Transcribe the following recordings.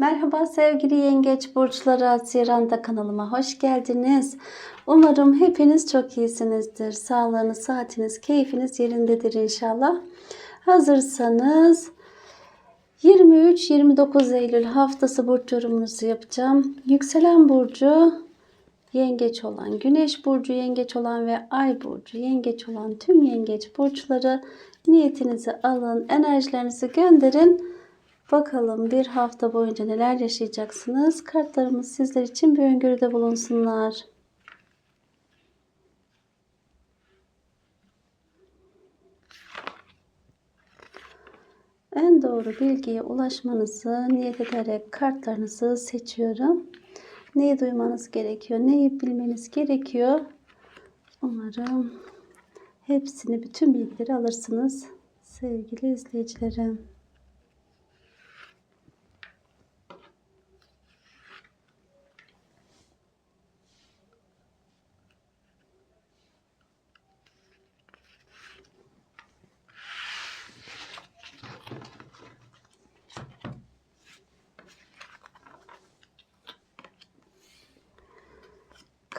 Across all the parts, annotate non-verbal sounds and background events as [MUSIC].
Merhaba sevgili yengeç burçları Haziran'da kanalıma hoş geldiniz. Umarım hepiniz çok iyisinizdir. Sağlığınız, saatiniz, keyfiniz yerindedir inşallah. Hazırsanız 23-29 Eylül haftası burç yorumunuzu yapacağım. Yükselen burcu yengeç olan, güneş burcu yengeç olan ve ay burcu yengeç olan tüm yengeç burçları niyetinizi alın, enerjilerinizi gönderin. Bakalım bir hafta boyunca neler yaşayacaksınız? Kartlarımız sizler için bir öngörüde bulunsunlar. En doğru bilgiye ulaşmanızı niyet ederek kartlarınızı seçiyorum. Neyi duymanız gerekiyor, neyi bilmeniz gerekiyor? Umarım hepsini, bütün bilgileri alırsınız sevgili izleyicilerim.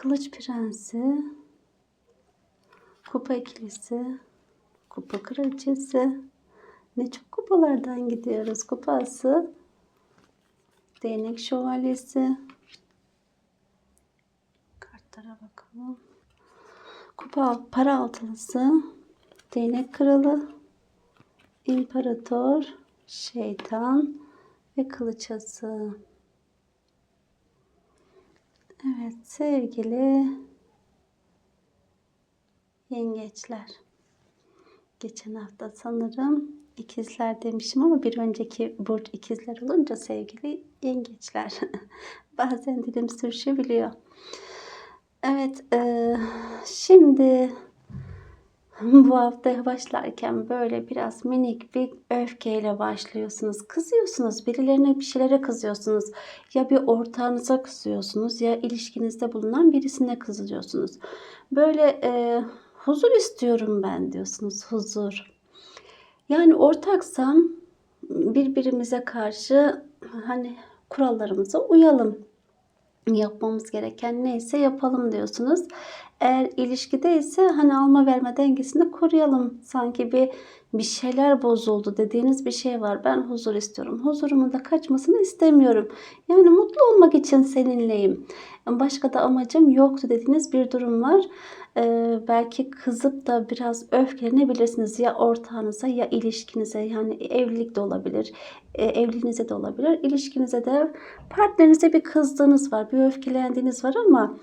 Kılıç Prensi, Kupa ikilisi, Kupa Kraliçesi. Ne çok kupalardan gidiyoruz. Kupası, Değnek Şövalyesi. Kartlara bakalım. Kupa para altılısı, Değnek Kralı, İmparator, Şeytan ve Kılıç Ası. Evet sevgili yengeçler. Geçen hafta sanırım ikizler demişim ama bir önceki burç ikizler olunca sevgili yengeçler. [LAUGHS] Bazen dilim sürüşebiliyor. Evet e, şimdi [LAUGHS] bu haftaya başlarken böyle biraz minik bir öfkeyle başlıyorsunuz. Kızıyorsunuz. Birilerine bir şeylere kızıyorsunuz. Ya bir ortağınıza kızıyorsunuz ya ilişkinizde bulunan birisine kızıyorsunuz. Böyle e, huzur istiyorum ben diyorsunuz. Huzur. Yani ortaksam birbirimize karşı hani kurallarımıza uyalım yapmamız gereken neyse yapalım diyorsunuz. Eğer ilişkide ise hani alma verme dengesini koruyalım. Sanki bir bir şeyler bozuldu dediğiniz bir şey var. Ben huzur istiyorum. Huzurumun da kaçmasını istemiyorum. Yani mutlu olmak için seninleyim. Başka da amacım yoktu dediğiniz bir durum var. Ee, belki kızıp da biraz öfkelenebilirsiniz ya ortağınıza ya ilişkinize yani evlilik de olabilir e, evliliğinize de olabilir ilişkinize de partnerinize bir kızdığınız var bir öfkelendiğiniz var ama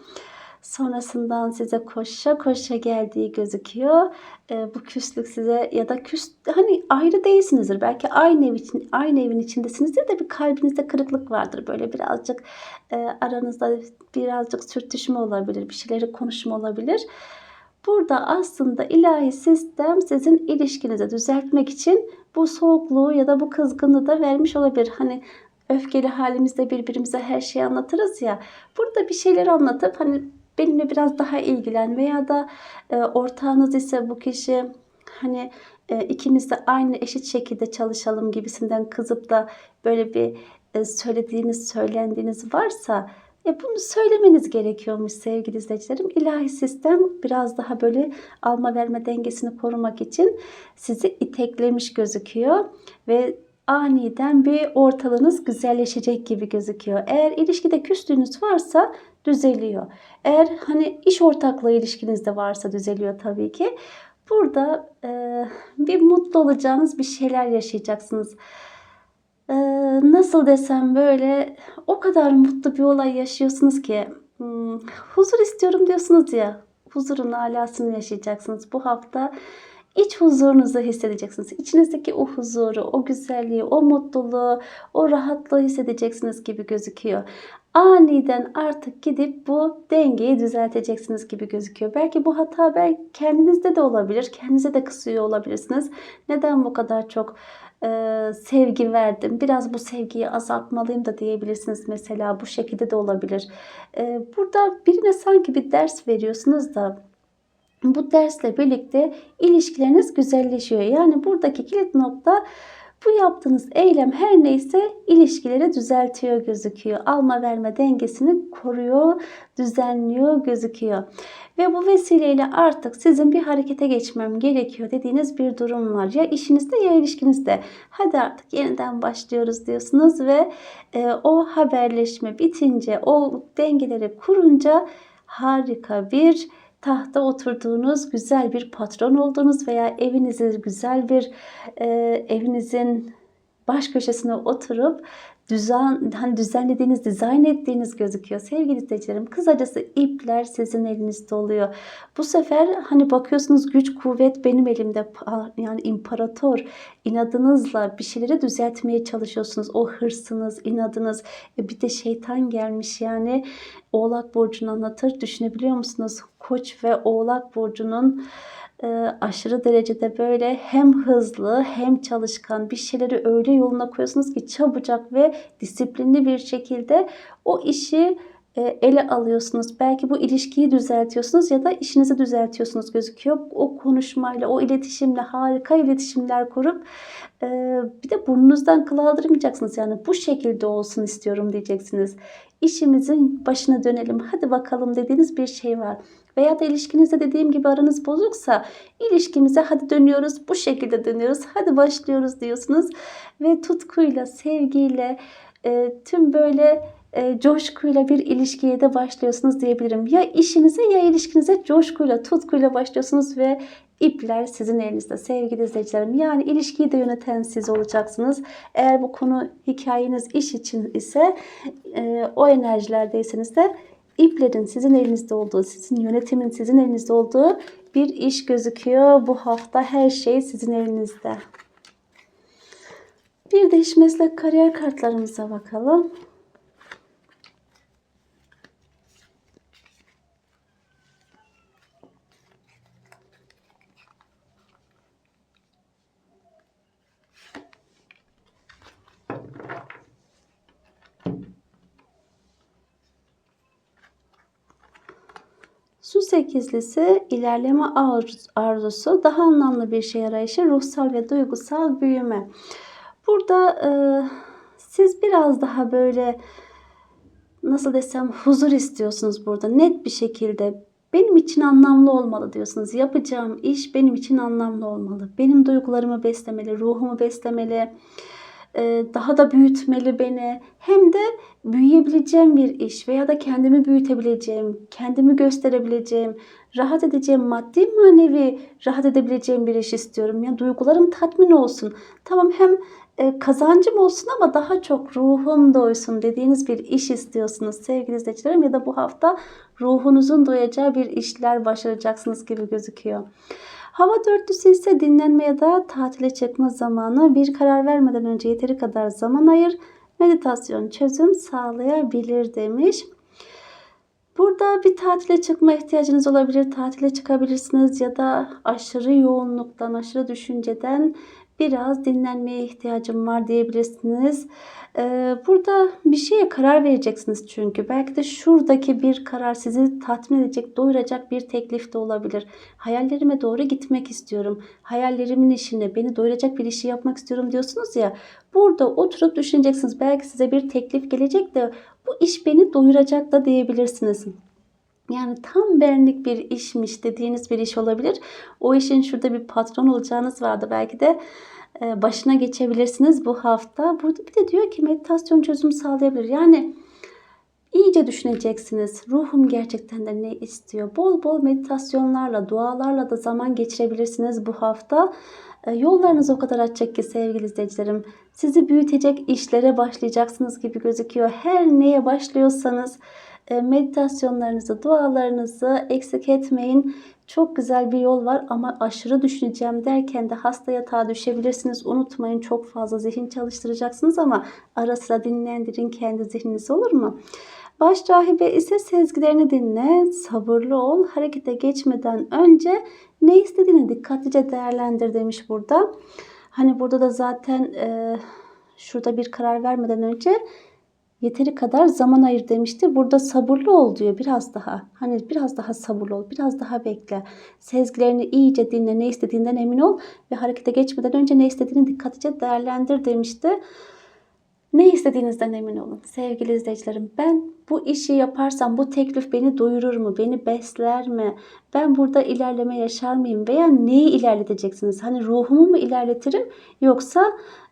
sonrasından size koşa koşa geldiği gözüküyor. E, bu küslük size ya da küs hani ayrı değilsinizdir. Belki aynı ev için aynı evin içindesinizdir de bir kalbinizde kırıklık vardır. Böyle birazcık e, aranızda birazcık sürtüşme olabilir, bir şeyleri konuşma olabilir. Burada aslında ilahi sistem sizin ilişkinizi düzeltmek için bu soğukluğu ya da bu kızgınlığı da vermiş olabilir. Hani öfkeli halimizde birbirimize her şeyi anlatırız ya. Burada bir şeyler anlatıp hani benimle biraz daha ilgilen veya da e, ortağınız ise bu kişi hani e, ikimiz de aynı eşit şekilde çalışalım gibisinden kızıp da böyle bir e, söylediğiniz, söylendiğiniz varsa e bunu söylemeniz gerekiyormuş sevgili izleyicilerim. İlahi sistem biraz daha böyle alma verme dengesini korumak için sizi iteklemiş gözüküyor ve aniden bir ortalığınız güzelleşecek gibi gözüküyor. Eğer ilişkide küstüğünüz varsa düzeliyor. Eğer hani iş ortaklığı ilişkinizde varsa düzeliyor tabii ki. Burada e, bir mutlu olacağınız bir şeyler yaşayacaksınız. E, nasıl desem böyle o kadar mutlu bir olay yaşıyorsunuz ki hmm, huzur istiyorum diyorsunuz ya huzurun alasını yaşayacaksınız. Bu hafta iç huzurunuzu hissedeceksiniz. İçinizdeki o huzuru, o güzelliği, o mutluluğu, o rahatlığı hissedeceksiniz gibi gözüküyor. Aniden artık gidip bu dengeyi düzelteceksiniz gibi gözüküyor. Belki bu hata belki kendinizde de olabilir. Kendinize de kısıyor olabilirsiniz. Neden bu kadar çok e, sevgi verdim? Biraz bu sevgiyi azaltmalıyım da diyebilirsiniz mesela. Bu şekilde de olabilir. E, burada birine sanki bir ders veriyorsunuz da bu dersle birlikte ilişkileriniz güzelleşiyor. Yani buradaki kilit nokta Bu yaptığınız eylem her neyse ilişkileri düzeltiyor gözüküyor. Alma verme dengesini koruyor, düzenliyor gözüküyor. Ve bu vesileyle artık sizin bir harekete geçmem gerekiyor dediğiniz bir durum var. Ya işinizde ya ilişkinizde. Hadi artık yeniden başlıyoruz diyorsunuz ve e, o haberleşme bitince, o dengeleri kurunca harika bir tahta oturduğunuz güzel bir patron olduğunuz veya evinizi güzel bir e, evinizin baş köşesine oturup düzen, hani düzenlediğiniz, dizayn ettiğiniz gözüküyor. Sevgili izleyicilerim kısacası ipler sizin elinizde oluyor. Bu sefer hani bakıyorsunuz güç kuvvet benim elimde yani imparator inadınızla bir şeyleri düzeltmeye çalışıyorsunuz. O hırsınız, inadınız. E bir de şeytan gelmiş yani Oğlak burcunu anlatır. Düşünebiliyor musunuz? Koç ve Oğlak burcunun e, aşırı derecede böyle hem hızlı hem çalışkan bir şeyleri öyle yoluna koyuyorsunuz ki çabucak ve disiplinli bir şekilde o işi e, ele alıyorsunuz. Belki bu ilişkiyi düzeltiyorsunuz ya da işinizi düzeltiyorsunuz gözüküyor. O konuşmayla, o iletişimle harika iletişimler kurup e, bir de burnunuzdan kıl aldırmayacaksınız. Yani bu şekilde olsun istiyorum diyeceksiniz. İşimizin başına dönelim. Hadi bakalım dediğiniz bir şey var. Veya da ilişkinizde dediğim gibi aranız bozuksa ilişkimize hadi dönüyoruz. Bu şekilde dönüyoruz. Hadi başlıyoruz diyorsunuz. Ve tutkuyla, sevgiyle, e, tüm böyle e, coşkuyla bir ilişkiye de başlıyorsunuz diyebilirim. Ya işinize ya ilişkinize coşkuyla, tutkuyla başlıyorsunuz ve ipler sizin elinizde sevgili izleyicilerim. Yani ilişkiyi de yöneten siz olacaksınız. Eğer bu konu hikayeniz iş için ise e, o enerjilerdeyseniz de iplerin sizin elinizde olduğu, sizin yönetimin sizin elinizde olduğu bir iş gözüküyor. Bu hafta her şey sizin elinizde. Bir de iş meslek kariyer kartlarımıza bakalım. Su sekizlisi ilerleme arzusu, daha anlamlı bir şey arayışı, ruhsal ve duygusal büyüme. Burada e, siz biraz daha böyle nasıl desem huzur istiyorsunuz burada. Net bir şekilde benim için anlamlı olmalı diyorsunuz. Yapacağım iş benim için anlamlı olmalı. Benim duygularımı beslemeli, ruhumu beslemeli daha da büyütmeli beni. Hem de büyüyebileceğim bir iş veya da kendimi büyütebileceğim, kendimi gösterebileceğim, rahat edeceğim, maddi manevi rahat edebileceğim bir iş istiyorum. Yani duygularım tatmin olsun. Tamam hem e, kazancım olsun ama daha çok ruhum doysun dediğiniz bir iş istiyorsunuz sevgili izleyicilerim ya da bu hafta ruhunuzun doyacağı bir işler başaracaksınız gibi gözüküyor. Hava dörtlüsü ise dinlenme ya da tatile çıkma zamanı. Bir karar vermeden önce yeteri kadar zaman ayır. Meditasyon çözüm sağlayabilir demiş. Burada bir tatile çıkma ihtiyacınız olabilir. Tatile çıkabilirsiniz ya da aşırı yoğunluktan, aşırı düşünceden biraz dinlenmeye ihtiyacım var diyebilirsiniz. Ee, burada bir şeye karar vereceksiniz çünkü. Belki de şuradaki bir karar sizi tatmin edecek, doyuracak bir teklif de olabilir. Hayallerime doğru gitmek istiyorum. Hayallerimin işini, beni doyuracak bir işi yapmak istiyorum diyorsunuz ya. Burada oturup düşüneceksiniz. Belki size bir teklif gelecek de bu iş beni doyuracak da diyebilirsiniz. Yani tam benlik bir işmiş dediğiniz bir iş olabilir. O işin şurada bir patron olacağınız vardı. Belki de e, başına geçebilirsiniz bu hafta. Burada bir de diyor ki meditasyon çözüm sağlayabilir. Yani iyice düşüneceksiniz. Ruhum gerçekten de ne istiyor? Bol bol meditasyonlarla, dualarla da zaman geçirebilirsiniz bu hafta. E, yollarınız o kadar açacak ki sevgili izleyicilerim. Sizi büyütecek işlere başlayacaksınız gibi gözüküyor. Her neye başlıyorsanız meditasyonlarınızı, dualarınızı eksik etmeyin. Çok güzel bir yol var ama aşırı düşüneceğim derken de hasta yatağa düşebilirsiniz. Unutmayın çok fazla zihin çalıştıracaksınız ama ara sıra dinlendirin kendi zihninizi olur mu? Baş rahibe ise sezgilerini dinle, sabırlı ol, harekete geçmeden önce ne istediğini dikkatlice değerlendir demiş burada. Hani burada da zaten e, şurada bir karar vermeden önce yeteri kadar zaman ayır demişti. Burada sabırlı ol diyor biraz daha. Hani biraz daha sabırlı ol, biraz daha bekle. Sezgilerini iyice dinle, ne istediğinden emin ol ve harekete geçmeden önce ne istediğini dikkatlice değerlendir demişti. Ne istediğinizden emin olun sevgili izleyicilerim. Ben bu işi yaparsam bu teklif beni doyurur mu? Beni besler mi? Ben burada ilerleme yaşar mıyım? Veya neyi ilerleteceksiniz? Hani ruhumu mu ilerletirim yoksa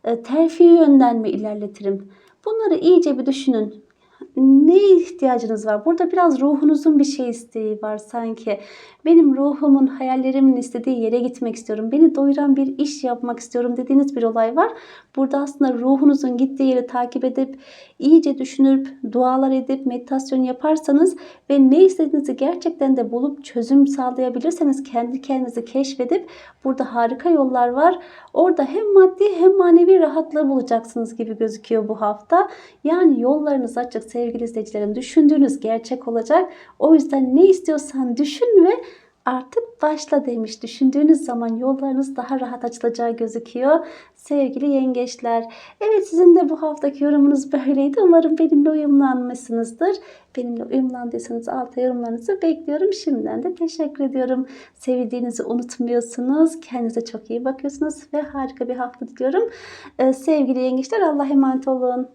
e, terfi yönden mi ilerletirim? Bunları iyice bir düşünün. Neye ihtiyacınız var? Burada biraz ruhunuzun bir şey isteği var sanki. Benim ruhumun, hayallerimin istediği yere gitmek istiyorum. Beni doyuran bir iş yapmak istiyorum dediğiniz bir olay var. Burada aslında ruhunuzun gittiği yeri takip edip, iyice düşünüp, dualar edip, meditasyon yaparsanız ve ne istediğinizi gerçekten de bulup çözüm sağlayabilirseniz kendi kendinizi keşfedip burada harika yollar var. Orada hem maddi hem manevi rahatlığı bulacaksınız gibi gözüküyor bu hafta. Yani yollarınız açık sevgili izleyicilerim. Düşündüğünüz gerçek olacak. O yüzden ne istiyorsan düşün ve artık başla demiş. Düşündüğünüz zaman yollarınız daha rahat açılacağı gözüküyor. Sevgili yengeçler. Evet sizin de bu haftaki yorumunuz böyleydi. Umarım benimle uyumlanmışsınızdır. Benimle uyumlandıysanız alta yorumlarınızı bekliyorum. Şimdiden de teşekkür ediyorum. Sevildiğinizi unutmuyorsunuz. Kendinize çok iyi bakıyorsunuz ve harika bir hafta diliyorum. Ee, sevgili yengeçler Allah'a emanet olun.